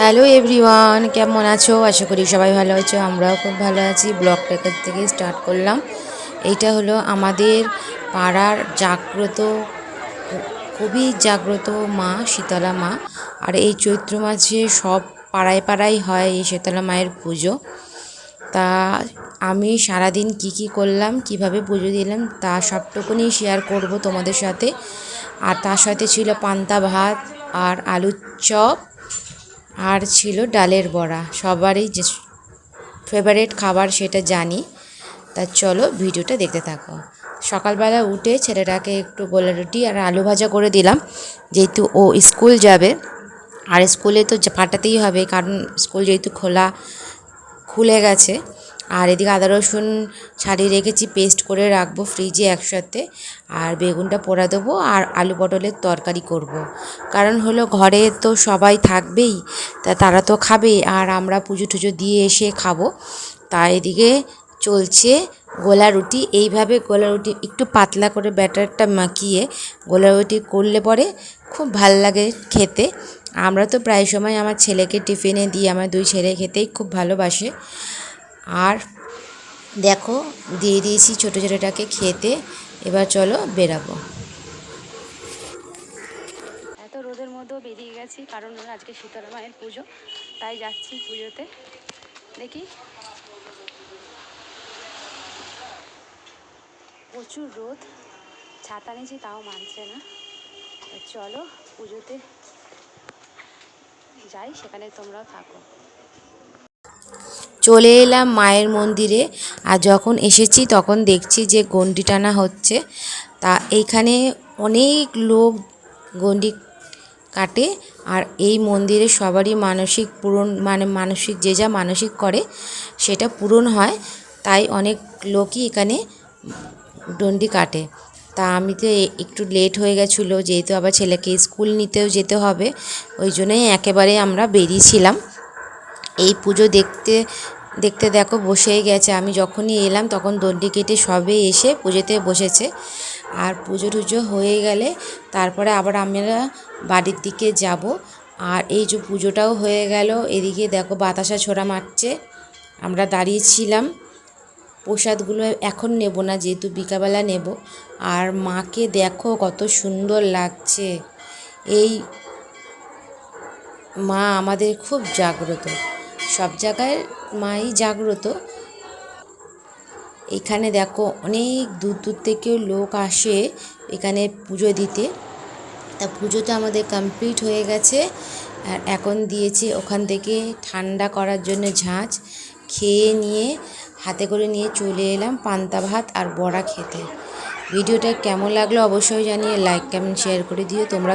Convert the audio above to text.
Hello everyone, কেমন আছো? আশা করি সবাই ভালো আছো, আমরাও খুব ভালো আছি। ব্লগটা এখান থেকে স্টার্ট করলাম। এইটা হলো আমাদের পাড়ার জাগ্রত, খুবই জাগ্রত মা, শীতলা মা। আর এই চৈত্র মাসে সব পাড়ায় পাড়ায় হয় এই শীতলা মায়ের পুজো। তা আমি সারাদিন কি কি করলাম, কীভাবে পুজো দিলাম, তা সবটুকুনি শেয়ার করব তোমাদের সাথে। আর তার সাথে ছিল পান্তা ভাত আর আলুর চপ। আর ছিল ডালের বড়া। সবারই যে ফেভারেট খাবার সেটা জানি। তা চলো ভিডিওটা দেখতে থাকো। সকালবেলা উঠে ছেলেটাকে একটু গোলা রুটি আর আলু ভাজা করে দিলাম। যেহেতু ও স্কুল যাবে, আর স্কুলে তো ফাটাতেই হবে, কারণ স্কুল যেহেতু খোলা, খুলে গেছে। আর এদিকে আদা রসুন ছাড়িয়ে রেখেছি, পেস্ট করে রাখব ফ্রিজে একসাথে। আর বেগুনটা পোড়া দেবো আর আলু পটলের তরকারি করব। কারণ হলো ঘরে তো সবাই থাকবেই তা তারা তো খাবেই আর আমরা পুজো টুজো দিয়ে এসে খাব। তা এদিকে চলছে গোলা রুটি। এইভাবে গোলা রুটি একটু পাতলা করে ব্যাটারটা মাখিয়ে গোলা রুটি করলে পরে খুব ভালো লাগে খেতে। আমরা তো প্রায় সময় আমার ছেলেকে টিফিনে দিই, আমার দুই ছেলে খেতেই খুব ভালোবাসে। আর দেখো, দিয়ে দিয়েছি ছোটো ছোটোটাকে খেতে। এবার চলো বেরাবো। বেরিয়ে গেছি, কারণ আজকে শীতলা মায়ের পুজো, তাই যাচ্ছি পুজোতে। দেখি। প্রচুর রোদ, ছাতা নিয়েছি তাও মানছে না। চলো পুজোতে যাই, সেখানে তোমরাও থাকো। চলে এলাম মায়ের মন্দিরে, আর যখন এসেছি তখন দেখছি যে গন্ডি টানা হচ্ছে। তা এইখানে অনেক লোক গন্ডি কাটে আর এই মন্দিরে সবারই মানসিক পূরণ মানে মানসিক, যে যা মানসিক করে সেটা পূরণ হয়। তাই অনেক লোকই এখানে ডন্ডি কাটে। তা আমি তো একটু লেট হয়ে গেছিল, যেহেতু আবার ছেলেকে স্কুল নিতেও যেতে হবে, ওই জন্যই একেবারে আমরা বেরিয়েছিলাম। এই পুজো দেখতে দেখতে দেখো, বসেই গেছে। আমি যখনই এলাম, তখন দণ্ডি কেটে সবে এসে পুজোতে বসেছে। আর পুজো টুজো হয়ে গেলে তারপরে আবার আমরা বাড়ির দিকে যাব। আর এই যে পুজোটাও হয়ে গেল, এদিকে দেখো বাতাসা ছোড়া মারছে। আমরা দাঁড়িয়েছিলাম। প্রসাদগুলো এখন নেব না, যেহেতু বিকাবেলা নেব। আর মাকে দেখো কত সুন্দর লাগছে। এই মা আমাদের খুব জাগ্রত। সব জায়গায় মাই জাগ্রত। এখানে দেখো অনেক দূর দূর থেকেও লোক আসে এখানে পুজো দিতে। তা পুজোটা আমাদের কমপ্লিট হয়ে গেছে। আর এখন দিয়েছে ওখান থেকে ঠান্ডা করার জন্য ঝাঁঝ খেয়ে নিয়ে, হাতে করে নিয়ে চলে এলাম পান্তা ভাত আর বড়া খেতে। ভিডিওটা কেমন লাগল অবশ্যই জানিয়ে লাইক কমেন্ট শেয়ার করে দিও। তোমরা